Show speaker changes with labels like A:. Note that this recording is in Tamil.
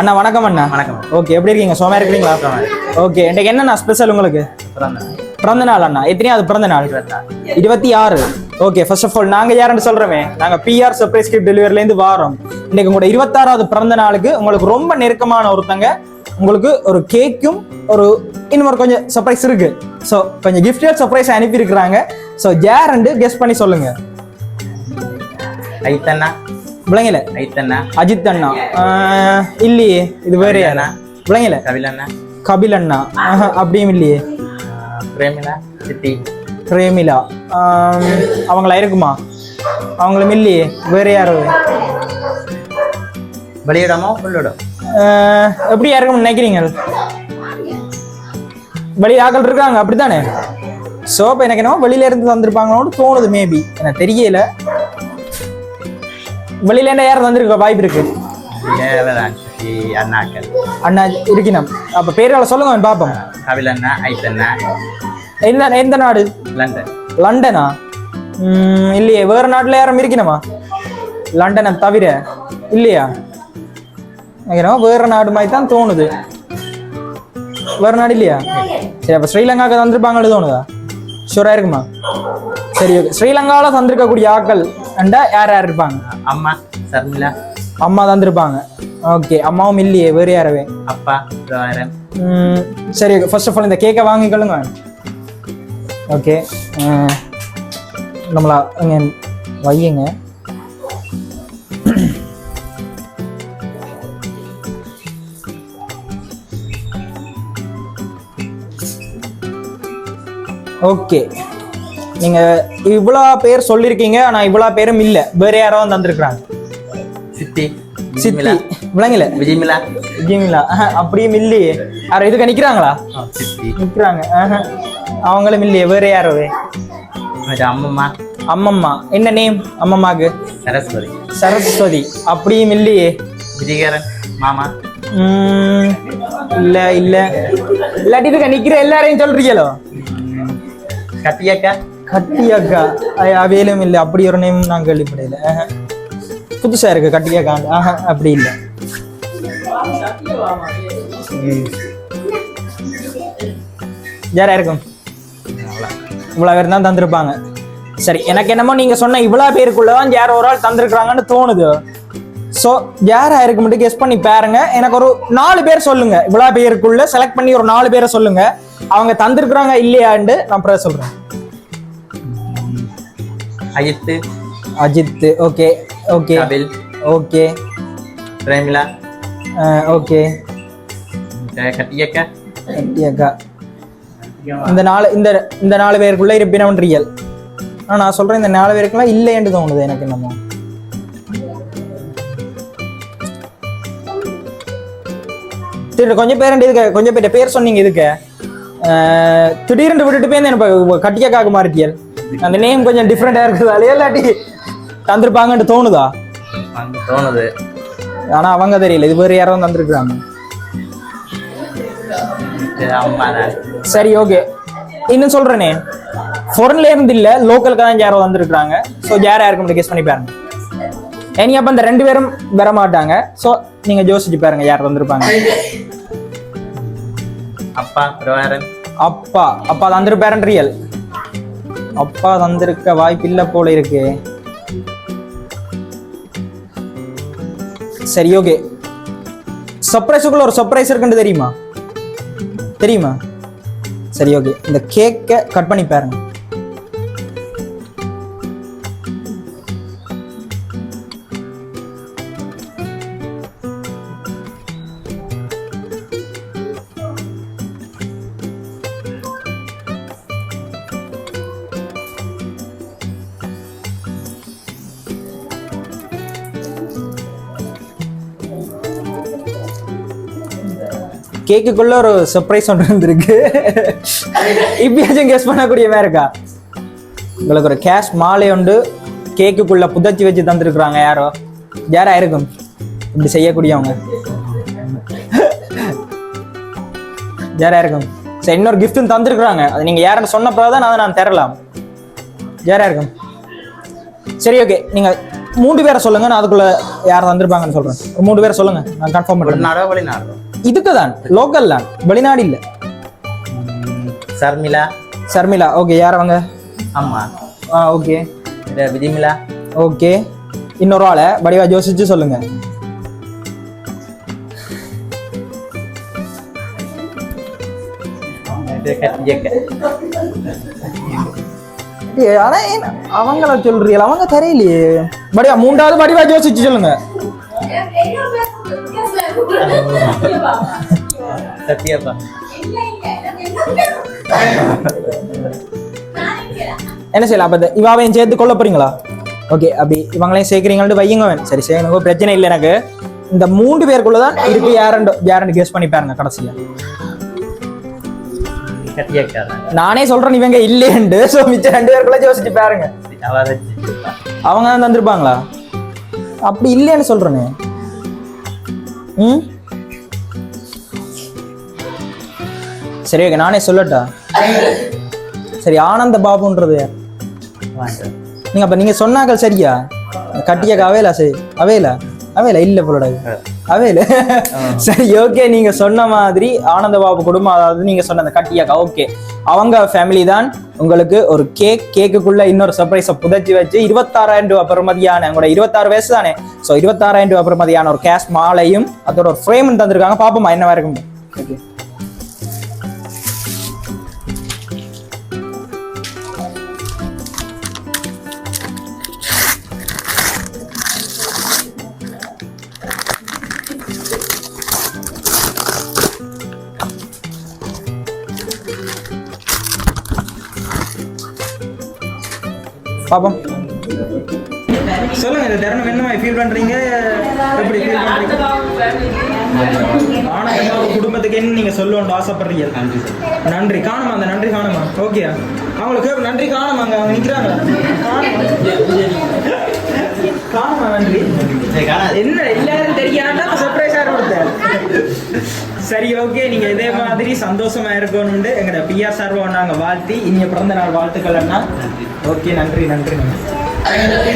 A: அண்ணா வணக்கம் அண்ணா.
B: வணக்கம்.
A: ஓகே எப்படி இருக்கீங்க? சோமா இருக்கிறீங்களா? ஓகே இன்னைக்கு என்னண்ணா ஸ்பெஷல் உங்களுக்கு? பிறந்த நாள் அண்ணா. எத்தனையாவது பிறந்த நாள்? இருபத்தி ஆறு. ஓகே ஃபர்ஸ்ட் ஆஃப் ஆல் நாங்க யாருன்னு சொல்றோமே? நாங்க பிஆர் சர்ப்ரைஸ் கிஃப்ட் டெலிவரில இருந்து வாரோம். இன்னைக்கு உங்களோட இருபத்தாறாவது பிறந்த நாளுக்கு உங்களுக்கு ரொம்ப நெருக்கமான ஒருத்தங்க. உங்களுக்கு ஒரு கேக்கும் ஒரு இன்னொரு கொஞ்சம் சர்ப்ரைஸ் இருக்கு. ஸோ கொஞ்சம் கிஃப்டட் சர்ப்ரைஸ் அனுப்பி இருக்கிறாங்க ஸோ ஜேரண்டு கெஸ் பண்ணி சொல்லுங்க.
B: ஐத்தண்ணா
A: விளங்கல.
B: ஐத்தண்ணா
A: அஜித் அண்ணா இல்லையே இது வேற யாரா விளங்கல. கபில் அண்ணா ஆஹா, அப்படியும் இல்லையே.
B: பிரேமிலா? சித்தி?
A: பிரேமிலா. அவங்களா இருக்குமா? அவங்களும் இல்லையே வேற யாரு?
B: வெளியிடமோ உள்ளிடம்?
A: எப்படி யாருக்கும் நினைக்கிறீங்க? வெளி ஆக்கள் இருக்காங்க அப்படித்தானே? சோப் எனக்கு என்னவோ வெளியில இருந்து வந்திருப்பாங்களோன்னு தோணுது மேபி எனக்கு தெரியல. வெளியில என்ன யாரும் வந்திருக்க வாய்ப்பு இருக்கு.
B: அண்ணாக்கள்.
A: அண்ணா இருக்கணும் அப்ப பேரால சொல்லுங்க பாப்போம்.
B: கபிலண்ணா ஐத்தண்ணா
A: எந்த எந்த நாடு?
B: லண்டன்.
A: லண்டனா? இல்லையே வேற நாட்டுல யாரும் இருக்கணுமா லண்டனை தவிர இல்லையா? என்னமோ வேற நாடு மாதிரி தான் தோணுது. வேற நாடு இல்லையா? சரி அப்ப ஸ்ரீலங்காவுக்கு தந்திருப்பாங்கன்னு தோணுதா? ஷூரா இருக்குமா? சரி ஸ்ரீலங்காவில தந்திருக்கக்கூடிய ஆக்கள் அண்டா யார் யார் இருப்பாங்க?
B: அம்மா சர்மிளா.
A: அம்மா தந்திருப்பாங்க ஓகே அம்மாவும் இல்லையே வேற யாரவே?
B: அப்பா
A: ம், சரி ஃபர்ஸ்ட் ஆஃப் ஆல் இந்த கேக்கை வாங்கிக்கொள்ளுங்க ஓகே நம்மளா இங்கே வையுங்க. ஓகே. நீங்க இவ்வளோ பேர் சொல்லியிருக்கீங்க ஆனா இவ்வளோ பேரும் இல்லை. வேற யாரோ தந்திருக்கிறாங்க.
B: சித்தி
A: சித்தி
B: விஜயமிலா.
A: விளங்கல?
B: விஜயமிலா.
A: இல்லைங்களா அப்படியும் இல்லையே. யாரும் இதுக்கு நிக்கிறாங்களா? நிக்கிறாங்க. அவங்களும் இல்லையே வேற யாரவே
B: அது அம்மம்மா.
A: அம்மம்மா. என்ன நேம் அம்மம்மாக்கு?
B: சரஸ்வதி.
A: சரஸ்வதி. அப்படியும் இல்லையே.
B: விஜயகரன் மாமா.
A: இல்ல இல்ல. இல்லாட்டி இதுக்கு நிக்கிற எல்லாரையும் சொல்றீங்களோ?
B: கத்தியக்கா.
A: கட்டி அக்கா அவையிலும் இல்லை அப்படி ஒரு நேம் நான் கேள்விப்படையில ஆஹா. புதுசா இருக்கு கட்டி அக்கா ஆஹா அப்படி இல்லை. யாரா இருக்கும்? இவ்வளவு பேர் தான் தந்திருப்பாங்க. சரி எனக்கு என்னமோ நீங்க சொன்ன இவ்வளவு பேருக்குள்ளதான் யாரோ ஒரு ஆள் தந்திருக்கிறாங்கன்னு தோணுது. ஸோ யாரா இருக்கு மட்டும் கெஸ் பண்ணி பாருங்க. எனக்கு ஒரு நாலு பேர் சொல்லுங்க. இவ்வளவு பேருக்குள்ள செலக்ட் பண்ணி ஒரு நாலு பேரை சொல்லுங்க. அவங்க தந்திருக்கிறாங்க இல்லையாண்டு நான் அப்புறம் சொல்றேன்.
B: Ajith.
A: Ajith okay okay
B: Kapil.
A: Okay
B: Premila
A: okay
B: கத்தியக்கா
A: அக்கா இந்த நாலு இந்த இந்த நாலு பேருக்குள்ள இருப்பினவன் ரியல் ஆனா நான் சொல்றேன் இந்த நாலு பேருக்குலாம் இல்லைன்னு தோணுது எனக்கு என்னமோ. சரி கொஞ்சம் பேர் இதுக்கு கொஞ்சம் பேர் பேர் சொன்னீங்க இதுக்கு. திடீர்னு விட்டுட்டு போய் எனக்கு கட்டியக்காக மாறிட்டியல்? அந்த நேம் கொஞ்சம் டிஃப்ரெண்டா இருக்குதா? இல்லாட்டி தந்திருப்பாங்கன்னு தோணுதா?
B: தோணுது.
A: ஆனா அவங்க தெரியல. இது வேறு யாரும்
B: தான்.
A: சரி ஓகே இன்னும் சொல்றேனே. ஃபாரின்ல இருந்து இல்ல லோக்கலுக்கு தான் யாரோ வந்திருக்காங்க ஸோ யாரா இருக்கும் கெஸ் பண்ணி பாருங்க. இனி அப்ப இந்த ரெண்டு பேரும் வர மாட்டாங்க. ஸோ நீங்க யோசிச்சு பாருங்க யார் வந்திருப்பாங்க
B: அப்பா
A: அப்பா. அப்பா தந்திருப்பாரன் ரியல் அப்பா தந்திருக்க வாய்ப்பு இல்ல போல இருக்கு. சரி ஓகே சர்ப்ரைஸுக்குள்ள ஒரு சர்ப்ரைஸ் இருக்குன்னு தெரியுமா? தெரியுமா? சரி ஓகே இந்த கேக்கை கட் பண்ணி பாருங்க. கேக்குக்குள்ள ஒரு சர்ப்ரைஸ் ஒன்று இருந்திருக்கு இப்பயாச்சும் கெஸ் பண்ணக்கூடிய மாதிரி இருக்கா? உங்களுக்கு ஒரு கேஷ் மாலை உண்டு. கேக்குக்குள்ள புதைச்சி வச்சு தந்திருக்கிறாங்க யாரோ. யாரா இருக்கும்? இப்படி செய்யக்கூடியவங்க. யாரா இருக்கும்? சரி இன்னொரு கிஃப்ட்டும் தந்திருக்கிறாங்க. அது நீங்க யாருன்னு சொன்ன பிறகு தான் அதை நான் தரலாம். யாரா இருக்கும்? சரி ஓகே நீங்க மூணு பேரை சொல்லுங்க. நான் அதுக்குள்ள யார் வந்திருப்பாங்கன்னு சொல்றேன். மூணு பேரை சொல்லுங்க. நான் கன்ஃபார்ம் பண்றேன்.
B: உள்நாடோ வெளிநாடோ
A: இதுக்கு தான் லோக்கல் தான் வெளிநாடு இல்ல.
B: சர்மிளா.
A: சர்மிளா ஓகே யார் அவங்க?
B: அம்மா.
A: ஆ ஓகே
B: இது விதிமிலா
A: ஓகே இன்னொரு ஆளை வடிவா யோசிச்சு சொல்லுங்க. ஆனா அவங்கள சொல்றீங்களா? அவங்க தெரியலையே. வடிவா மூன்றாவது வடிவா யோசிச்சு சொல்லுங்க.
B: சத்யாப்பா
A: என்ன செய்யலாம்? அப்ப இவாவையும் சேர்த்து கொள்ள போறீங்களா? ஓகே அப்படி இவங்களையும் சேர்க்குறீங்கள்ட்டு வையுங்க வேணும் சரி சரி எனக்கு பிரச்சனை இல்லை எனக்கு. இந்த மூன்று பேருக்குள்ள தான் இருக்கு யாரண்டு யாரண்டு கேஸ் பண்ணி பாருங்க கடைசியா
B: கத்தியக்கா
A: நானே சொல்றேன் இவங்க இல்லையண்டு ஸோ மிச்சம் ரெண்டு பேருக்குள்ள யோசிச்சு பாருங்க.
B: அவ
A: அவங்க தான் தந்திருப்பாங்களா? அப்படி இல்லைன்னு சொல்றேனே. ம்? சரி ஓகே நானே சொல்லட்டா? சரி ஆனந்த பாபுன்றது நீங்க அப்ப நீங்க சொன்னாக்கள் சரியா? கட்டியக்க அவையில சரி அவையில அவையில இல்ல போலடா அவையில சரி ஓகே நீங்க சொன்ன மாதிரி ஆனந்த பாபு குடும்பம் அதாவது நீங்க சொன்ன அந்த கட்டியாக்கா ஓகே அவங்க ஃபேமிலி தான் உங்களுக்கு ஒரு கேக் கேக்குக்குள்ள இன்னொரு சர்ப்ரைஸை புதைச்சி வச்சு இருபத்தாறாயிரம் ரூபாய் பெறுமதியான உங்களோட இருபத்தாறு வயசு தானே? ஸோ இருபத்தாறாயிரம் ரூபாய் பெறுமதியான ஒரு கேஷ் மாலையும் அதோட ஒரு ஃப்ரேம் தந்திருக்காங்க. பாப்போமா என்ன வரைக்கும் ஓகே பாப்போம். சொல்லுங்க இந்த தருணம் என்ன ஃபீல் பண்றீங்க? எப்படி ஃபீல் பண்றீங்க? ஆனா குடும்பத்துக்கு என்ன நீங்க சொல்லணும்னு ஆசைப்படுறீங்க? நன்றி. காணுமா அந்த நன்றி காணுமா? ஓகே அவங்களுக்கு நன்றி காணுமாங்க அவங்க நிக்கிறாங்க. காணுமா? நன்றி என்ன எல்லாரும் தெரியாம சர்ப்ரைஸா சரி ஓகே நீங்க இதே மாதிரி சந்தோஷமா இருக்கணும்னு எங்கட பிஆர் சார்பா நாங்க வாழ்த்தி இனிய பிறந்த நாள் வாழ்த்துக்கள் அண்ணா. ஓகே நன்றி நன்றி நன்றி.